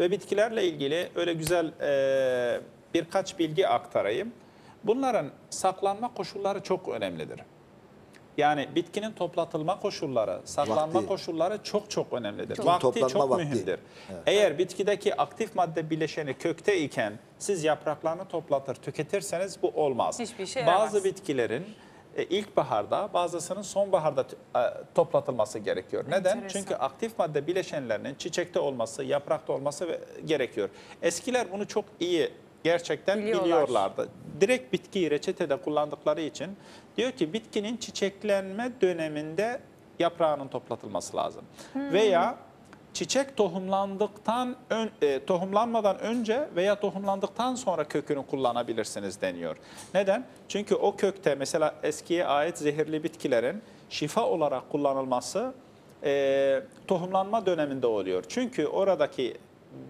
Ve bitkilerle ilgili öyle güzel e, birkaç bilgi aktarayım. Bunların saklanma koşulları çok önemlidir. Yani bitkinin toplatılma koşulları, saklanma Vakti. koşulları çok çok önemlidir. Çok. Vakti Toplanma çok vakti. mühimdir. Eğer bitkideki aktif madde bileşeni kökte iken siz yapraklarını toplatır, tüketirseniz bu olmaz. Hiçbir işe Bazı yaramaz. bitkilerin ilkbaharda, bazısının sonbaharda e, toplatılması gerekiyor. Neden? Enteresan. Çünkü aktif madde bileşenlerinin çiçekte olması, yaprakta olması gerekiyor. Eskiler bunu çok iyi gerçekten Biliyorlar. biliyorlardı. Direkt bitkiyi reçetede kullandıkları için diyor ki bitkinin çiçeklenme döneminde yaprağının toplatılması lazım. Hmm. Veya çiçek tohumlandıktan ön, e, tohumlanmadan önce veya tohumlandıktan sonra kökünü kullanabilirsiniz deniyor. Neden? Çünkü o kökte mesela eskiye ait zehirli bitkilerin şifa olarak kullanılması e, tohumlanma döneminde oluyor. Çünkü oradaki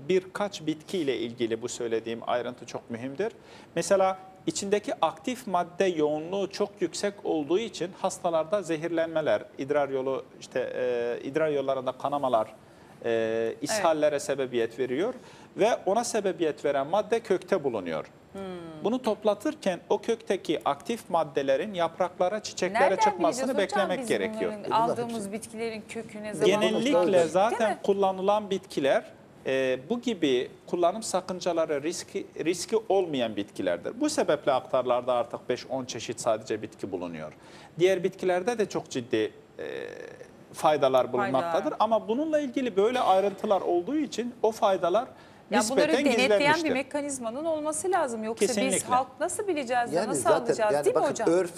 birkaç bitkiyle ilgili bu söylediğim ayrıntı çok mühimdir. Mesela içindeki aktif madde yoğunluğu çok yüksek olduğu için hastalarda zehirlenmeler, idrar yolu işte e, idrar yollarında kanamalar, e, ishallere sebebiyet veriyor ve ona sebebiyet veren madde kökte bulunuyor. Hmm. Bunu toplatırken o kökteki aktif maddelerin yapraklara, çiçeklere Nereden çıkmasını beklemek biz gerekiyor. Aldığımız bitkilerin köküne zamanla Genellikle zaten kullanılan bitkiler e, bu gibi kullanım sakıncaları riski riski olmayan bitkilerdir. Bu sebeple aktarlarda artık 5-10 çeşit sadece bitki bulunuyor. Diğer bitkilerde de çok ciddi e, faydalar bulunmaktadır. Ama bununla ilgili böyle ayrıntılar olduğu için o faydalar Ya bunları denetleyen bir mekanizmanın olması lazım. Yoksa biz Kesinlikle. halk nasıl bileceğiz, ya, Yani nasıl zaten alacağız yani değil mi bakın hocam? örf